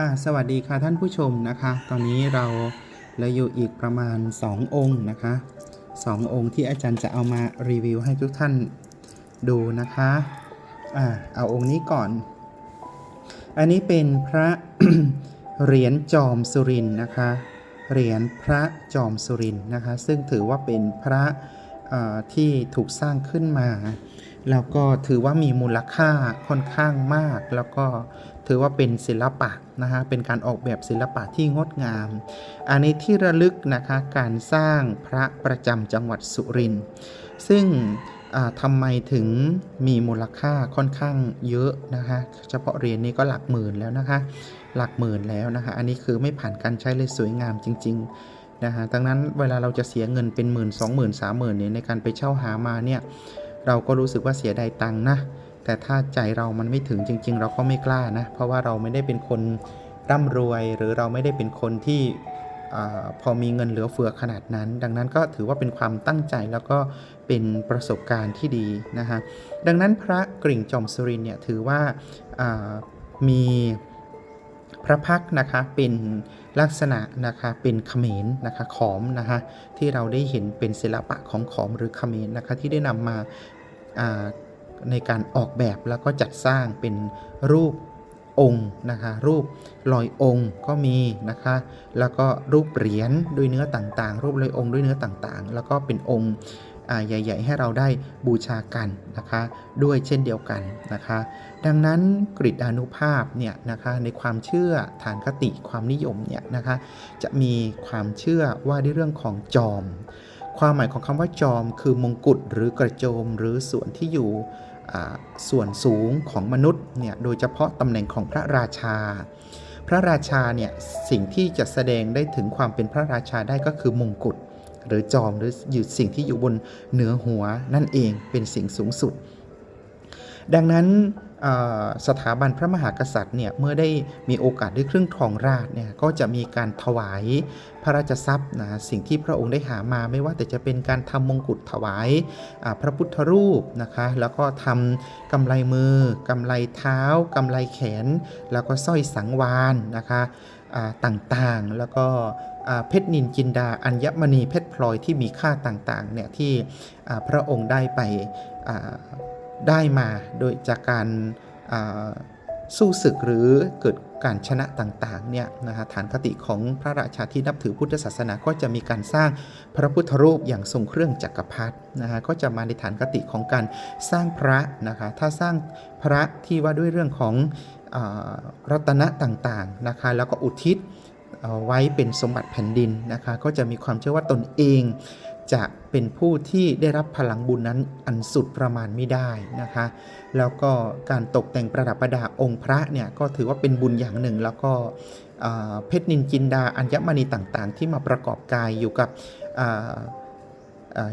ค่ะสวัสดีค่ะท่านผู้ชมนะคะ ตอนนี้เราเหลืออยู่อีกประมาณ 2 องค์นะคะ2องค์ที่อาจารย์จะเอามารีวิวให้ทุกท่านดูนะคะอ่าเอาองค์นี้ก่อน อันนี้เป็นพระเหรียญจอมสุรินนะคะเหรียญพระจอมสุรินนะคะ ซึ่งถือว่าเป็นพระที่ถูกสร้างขึ้นมา แล้วก็ถือว่ามีมูลค่าค่อนข้างมาก แล้วก็ ถือว่าเป็นศิลปะนะฮะเป็นการออกแบบศิลปะที่งดงาม อันนี้ที่ระลึกนะคะการสร้างพระประจำจังหวัดสุรินทร์ซึ่งอ่าทำไมถึงมีมูลค่าค่อนข้างเยอะนะคะเฉพาะเหรียญนี้ก็หลักหมื่นแล้วนะคะหลักหมื่นแล้วนะคะอันนี้คือไม่ผ่านการใช้เลยสวยงามจริง ๆนะฮะดังนั้นเวลาเราจะเสียเงินเป็นหมื่นสองหมื่นสามหมื่นเนี่ยในการไปเช่าหามาเนี่ยเราก็รู้สึกว่าเสียดายตังค์นะ แต่ถ้าใจเรามันไม่ถึงจริง ๆ เราก็ไม่กล้านะ เพราะว่าเราไม่ได้เป็นคนร่ำรวย หรือเราไม่ได้เป็นคนที่อพอมีเงินเหลือเฟือขนาดนั้น ดังนั้นก็ถือว่าเป็นความตั้งใจแล้วก็เป็นประสบการณ์ที่ดีนะฮะดังนั้นพระกริ่งจอมสุรินเนี่ยถือว่าามีพระพักนะคะเป็นลักษณะนะคะเป็นเขมรนะคะขอมนะคะที่เราได้เห็นเป็นศิลปะของขอมหรือเขมรนะคะที่ได้นำมาา ในการออกแบบแล้วก็จัดสร้างเป็นรูปองค์นะคะรูปลอยองค์ก็มีนะคะแล้วก็รูปเหรียญด้วยเนื้อต่างๆ รูปลอยองค์ด้วยเนื้อต่างๆ แล้วก็เป็นองค์อ่ใหญ่ ๆ ให้เราได้บูชากันนะคะด้วยเช่นเดียวกันนะคะดังนั้นกริดานุภาพเนี่ยนะคะในความเชื่อฐานคติความนิยมเนี่ยนะคะจะมีความเชื่อว่าด้วยเรื่องของจอม ความหมายของคำว่าจอมคือมงกุฎหรือกระโจม หรือส่วนที่อยู่ส่วนสูงของมนุษย์เนี่ยโดยเฉพาะตำแหน่งของพระราชา พระราชาเนี่ยสิ่งที่จะแสดงได้ถึงความเป็นพระราชาได้ก็คือมงกุฎหรือจอมหรืออยู่สิ่งที่อยู่บนเหนือหัวนั่นเองเป็นสิ่งสูงสุด ดังนั้น สถาบันพระมหากษัตริย์เนี่ยเมื่อได้มีโอกาสได้เครื่องทองราชเนี่ยก็จะมีการถวายพระราชทรัพย์นะสิ่งที่พระองค์ได้หามาไม่ว่าแต่จะเป็นการทำมงกุฎถวายพระพุทธรูปนะคะแล้วก็ทำกำไลมือกำไลเท้ากำไลแขน แล้วก็สร้อยสังวานนะคะต่างๆแล้วก็เพชรนินจินดาอัญมณีเพชรพลอยที่มีค่าต่างๆเนี่ยที่พระองค์ได้ไป ได้มาโดยจากการสู้ศึกหรือเกิดการชนะต่างๆเนี่ยนะฮะฐานคติของพระราชาที่นับถือพุทธศาสนาก็จะมีการสร้างพระพุทธรูปอย่างทรงเครื่องจักรพรรดินะฮะก็จะมาในฐานคติของการสร้างพระนะคะถ้าสร้างพระที่ว่าด้วยเรื่องของอรัตนะต่างๆนะคะแล้วก็อุทิศไว้เป็นสมบัติแผ่นดินนะคะก็จะมีความเชื่อว่าตนเอง จะเป็นผู้ที่ได้รับพลังบุญนั้นอันสุดประมาณไม่ได้นะคะ แล้วก็การตกแต่งประดับประดาองค์พระเนี่ยก็ถือว่าเป็นบุญอย่างหนึ่ง แล้วก็เพชรนินจินดาอัญมณีต่างๆ ที่มาประกอบกายอยู่กับ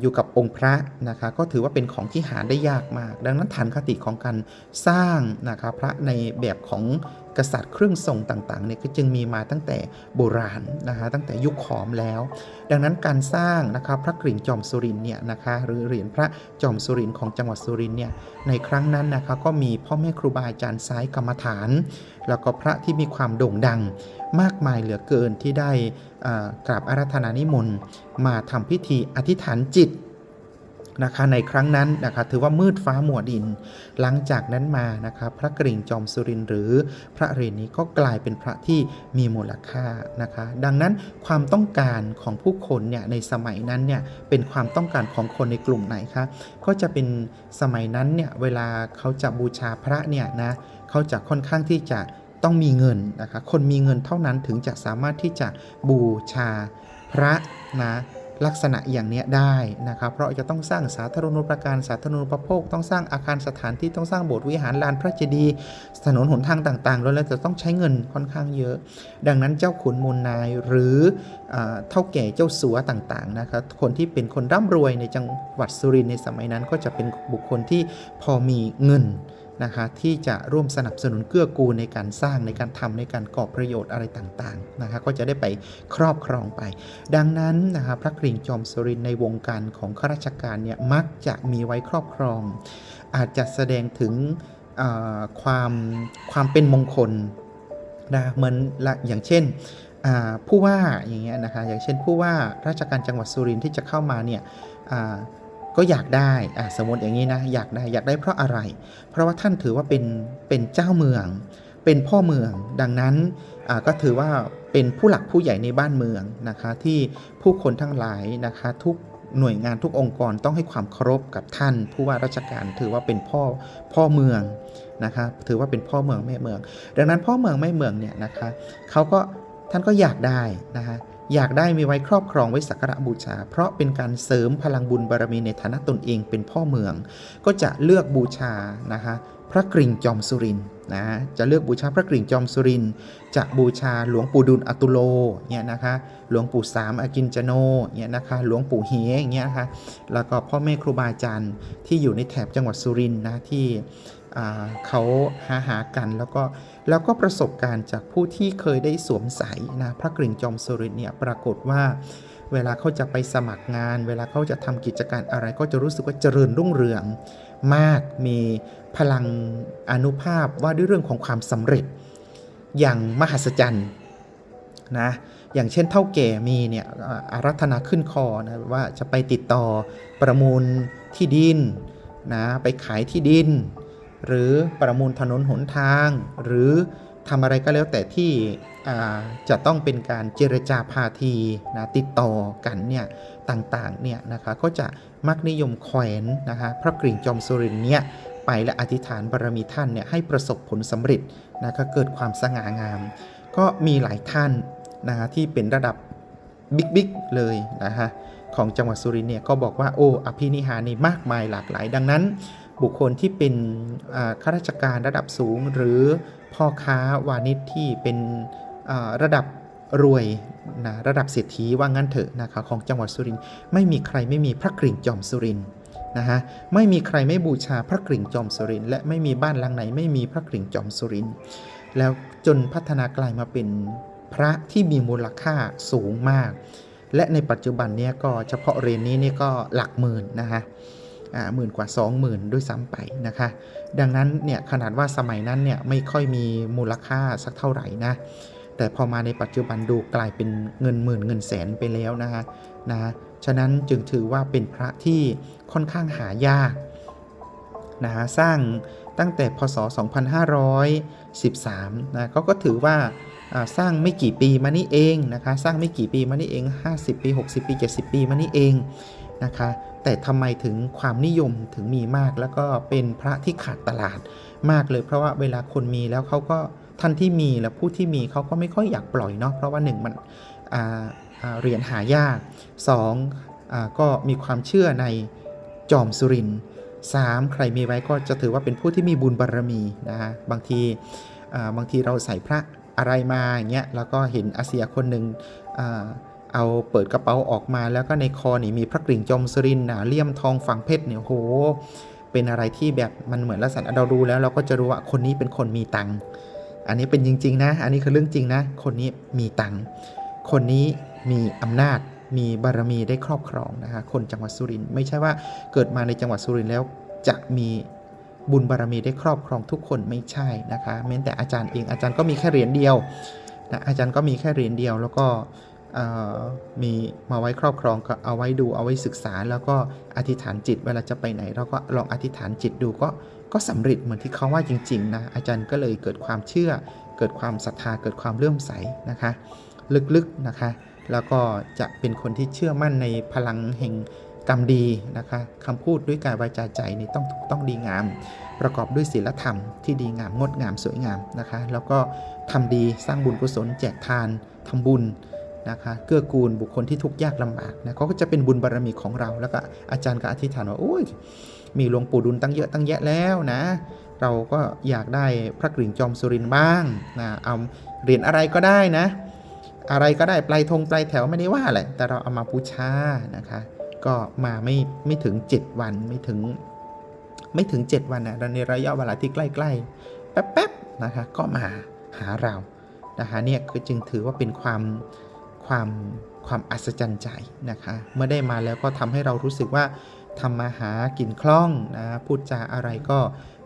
อยู่กับองค์พระนะคะก็ถือว่าเป็นของที่หาได้ยากมาก ดังนั้นฐานคติของการสร้างนะคะพระในแบบของ กษัตริย์เครื่องทรงต่างๆเนี่ยก็จึงมีมาตั้งแต่โบราณนะคะตั้งแต่ยุคขอมแล้ว ดังนั้นการสร้างนะครับพระกริ่งจอมสุรินเนี่ยนะคะหรือเหรียญพระจอมสุรินของจังหวัดสุรินเนี่ยในครั้งนั้นนะคะก็มีพ่อแม่ครูบาอาจารย์สายกรรมฐาน แล้วก็พระที่มีความโด่งดังมากมายเหลือเกินที่ได้กราบอาราธนานิมนต์มาทำพิธีอธิษฐานจิต นะคะในครั้งนั้นนะคะถือว่ามืดฟ้ามัวดิน หลังจากนั้นมานะคะพระกริ่งจอมสุรินหรือพระเรียญนี้ก็กลายเป็นพระที่มีมูลค่านะคะ ดังนั้นความต้องการของผู้คนเนี่ยในสมัยนั้นเนี่ยเป็นความต้องการของคนในกลุ่มไหนคะก็จะเป็นสมัยนั้นเนี่ยเวลาเขาจะบูชาพระเนี่ยนะเขาจะค่อนข้างที่จะต้องมีเงินนะคะ คนมีเงินเท่านั้นถึงจะสามารถที่จะบูชาพระนะ ลักษณะอย่างเนี้ยได้นะครับเพราะจะต้องสร้างสาธารณูปการสาธารณูปโภค ต้องสร้างอาคารสถานที่ต้องสร้างโบสถ์วิหารลานพระเจดีย์ถนนหนทางต่างๆแล้วแล้วจะต้องใช้เงินค่อนข้างเยอะ ดังนั้นเจ้าขุนมูลนายหรือเท่าแก่เจ้าสัวต่างๆนะครับคนที่เป็นคนร่ำรวยในจังหวัดสุรินทร์ในสมัยนั้นก็จะเป็นบุคคลที่พอมีเงิน นะคะที่จะร่วมสนับสนุนเกื้อกูลในการสร้างในการทำในการก่อประโยชน์อะไรต่างๆนะคะก็จะได้ไปครอบครองไป ดังนั้นนะคะพระกริ่งจอมสุรินในวงการของข้าราชการเนี่ยมักจะมีไว้ครอบครอง อาจจะแสดงถึงความความเป็นมงคลนะเหมือนอย่างเช่นผู้ว่าอย่างเงี้ยนะคะอย่างเช่นผู้ว่าราชการจังหวัดสุรินทร์ที่จะเข้ามาเนี่ย ก็อยากได้อะสมมติอย่างนี้นะอยากได้อยากได้เพราะอะไร เพราะว่าท่านถือว่าเป็นเป็นเจ้าเมือง เป็นพ่อเมือง ดังนั้นอ่าก็ถือว่าเป็นผู้หลักผู้ใหญ่ในบ้านเมืองนะคะที่ผู้คนทั้งหลายนะคะทุกหน่วยงานทุกองค์กรต้องให้ความเคารพกับท่าน ผู้ว่าราชการถือว่าเป็นพ่อพ่อเมืองนะคะถือว่าเป็นพ่อเมืองแม่เมือง ดังนั้นพ่อเมืองแม่เมืองเนี่ยนะคะเขาก็ท่านก็อยากได้นะคะ อยากได้มีไว้ครอบครองไว้สักการะบูชา เพราะเป็นการเสริมพลังบุญบารมีในฐานะตนเองเป็นพ่อเมือง ก็จะเลือกบูชานะคะพระกริ่งจอมสุรินนะจะเลือกบูชาพระกริ่งจอมสุรินจะบูชาหลวงปู่ดุลอตุโลเนี่ยนะคะหลวงปู่สามอากินจโนเนี่ยนะคะหลวงปู่เฮอย่างเงี้ยนะคะแล้วก็พ่อแม่ครูบาอาจารย์ที่อยู่ในแถบจังหวัดสุรินนะที่ เขาหาหากันแล้วก็แล้วก็ประสบการณ์จากผู้ที่เคยได้สวมใส่นะพระกริ่งจอมสุรินเนี่ยปรากฏว่าเวลาเขาจะไปสมัครงาน เวลาเขาจะทำกิจการอะไรก็จะรู้สึกว่าเจริญรุ่งเรืองมากมีพลังอนุภาพว่าด้วยเรื่องของความสำเร็จอย่างมหัศจรรย์นะอย่างเช่นเท่าแก่มีเนี่ยอารัธนาขึ้นคอนะว่าจะไปติดต่อประมูลที่ดินนะไปขายที่ดิน หรือประมูลถนนหนทาง หรือทำอะไรก็แล้วแต่ที่จะต้องเป็นการเจรจาพาทีนะติดต่อกันเนี่ยต่างๆเนี่ยนะคะก็จะมักนิยมแขวนนะคะพระกริ่งจอมสุรินเนี่ยไปและอธิษฐานบารมีท่านเนี่ยให้ประสบผลสำเร็จนะคะเกิดความสง่างาม ก็มีหลายท่านนะคะที่เป็นระดับบิ๊กๆเลยนะคะของจังหวัดสุรินเนี่ยก็บอกว่าโอ้อภินิหารนี่มากมายหลากหลาย ดังนั้น บุคคลที่เป็นข้าราชการระดับสูง หรือพ่อค้าวานิชที่เป็นระดับรวยนะระดับเศรษฐีว่างั้นเถอะนะคะของจังหวัดสุรินทร์ไม่มีใครไม่มีพระกริ่งจอมสุรินทร์นะฮะไม่มีใครไม่บูชาพระกริ่งจอมสุรินทร์และไม่มีบ้านหลังไหนไม่มีพระกริ่งจอมสุรินทร์แล้วจนพัฒนากลายมาเป็นพระที่มีมูลค่าสูงมาก และในปัจจุบันเนี่ยก็เฉพาะเรนนี้นี่ก็หลักหมื่นนะคะ หมื่นกว่า 20,000 ด้วยซ้ำไปนะคะ ดังนั้นเนี่ยขนาดว่าสมัยนั้นเนี่ยไม่ค่อยมีมูลค่าสักเท่าไหร่นะ แต่พอมาในปัจจุบันดูกลายเป็นเงินหมื่นเงินแสนไปแล้วนะคะนะฉะนั้นจึงถือว่าเป็นพระที่ค่อนข้างหายากนะฮะสร้างตั้งแต่พศ 2513นะก็ก็ถือว่าสร้างไม่กี่ปีมานี่เองนะคะ สร้างไม่กี่ปีมานี่เอง 50 ปี 60 ปี 70 ปีมานี่เอง นะคะ แต่ทำไมถึงความนิยมถึงมีมาก แล้วก็เป็นพระที่ขาดตลาดมากเลย เพราะว่าเวลาคนมีแล้วเขาก็ท่านที่มีและผู้ที่มีเขาก็ไม่ค่อยอยากปล่อยเนาะเพราะว่าหนึ่งมันเหรียญหายากสองอก็มีความเชื่อในจอมสุรินสามใครมีไว้ก็จะถือว่าเป็นผู้ที่มีบุญบารมีนะฮะบางทีบางทีเราใส่พระอะไรมาอย่างเงี้ยแล้วก็เห็นอาเซียคนหนึ่ง เอาเปิดกระเป๋าออกมาแล้วก็ในคอนี่มีพระกริ่งจอมสรินหนาเลี่ยมทองฝังเพชรเนี่ยโห เป็นอะไรที่แบบมันเหมือนลักษณะเราดูแล้ว เราก็จะรู้ว่าคนนี้เป็นคนมีตังค์อันนี้เป็นจริง ๆ นะ อันนี้คือเรื่องจริงนะ คนนี้มีตังค์คนนี้มีอำนาจมีบารมีได้ครอบครองนะคะคนจังหวัดสุรินทร์ไม่ใช่ว่าเกิดมาในจังหวัดสุรินทร์แล้วจะมีบุญบารมีได้ครอบครองทุกคนไม่ใช่นะคะแม้แต่อาจารย์เองอาจารย์ก็มีแค่เหรียญเดียวนะอาจารย์ก็มีแค่เหรียญเดียวแล้วก็ มีมาไว้ครอบครองก็เอาไว้ดูเอาไว้ศึกษา แล้วก็อธิษฐานจิตเวลาจะไปไหน เราก็ลองอธิษฐานจิตดูก็ก็สำเร็จเหมือนที่เขาว่าจริง ๆ นะ อาจารย์ก็เลยเกิดความเชื่อ เกิดความศรัทธาเกิดความเลื่อมใสนะคะ ลึกๆนะคะ แล้วก็จะเป็นคนที่เชื่อมั่นในพลังแห่งกรรมดีนะคะคำพูดด้วยกายวาจาใจนี่ต้องถูกต้องดีงาม ประกอบด้วยศีลธรรมที่ดีงามงดงามสวยงามนะคะ แล้วก็ทำดีสร้างบุญกุศลแจกทานทำบุญ นะคะเกื้อกูลบุคคลที่ทุกข์ยากลำบากนะเขาก็จะเป็นบุญบารรมีของเรา แล้วก็อาจารย์ก็อธิษฐานว่าโอ้ยมีหลวงปู่ดุลตั้งเยอะตั้งแยะแล้วนะ เราก็อยากได้พระกริ่งจอมสุรินบ้างนะเอาเหรียญอะไรก็ได้นะ อะไรก็ได้ปลายธงปลายแถวไม่ได้ว่าแหละแต่เราเอามาบูชานะคะ ก็มาไม่ไม่ถึง 7 วันไม่ถึง ไม่ถึง 7 วันนะในระยะเวลาที่ใกล้ๆแป๊บๆนะคะก็มาหาเรานะคะเนี่ยคือจึงถือว่าเป็นความ ความความอัศจรรย์ใจนะคะ เมื่อได้มาแล้วก็ทำให้เรารู้สึกว่าทำมาหากินคล่องนะพูดจาอะไรก็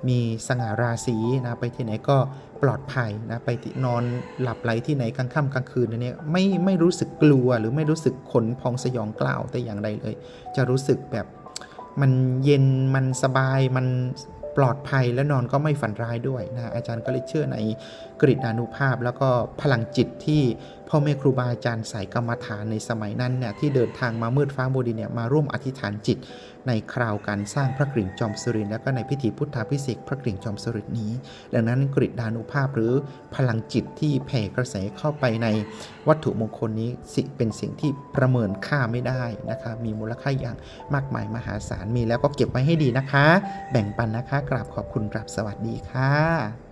มีสง่าราศีนะไปที่ไหนก็ปลอดภัยนะไปนอนหลับไหลที่ไหนกลางค่ำกลางคืนเนี่ยไม่ไม่รู้สึกกลัวหรือไม่รู้สึกขนพองสยองกล่าวแต่อย่างใดเลย จะรู้สึกแบบมันเย็นมันสบายมันปลอดภัยและนอนก็ไม่ฝันร้ายด้วยนะอาจารย์ก็เลยเชื่อในกริดานุภาพ แล้วก็พลังจิตที่ พ่อแม่ครูบาอาจารย์สายกรรมฐานในสมัยนั้นเนี่ยที่เดินทางมามืดฟ้าโมดินเนี่ยมาร่วมอธิษฐานจิต ในคราวการสร้างพระกริ่งจอมสุรินแล้วก็ในพิธีพุทธาพิเศษพระกริ่งจอมสุรินนี้ ดังนั้นกริดานุภาพหรือพลังจิตที่แผ่กระแสเข้าไปในวัตถุมงคลนี้สิเป็นสิ่งที่ประเมินค่าไม่ได้นะคะมีมูลค่าอย่างมากมายมหาศาลมีแล้วก็เก็บไว้ให้ดีนะคะ แบ่งปันนะคะกราบขอบคุณกราบสวัสดีค่ะ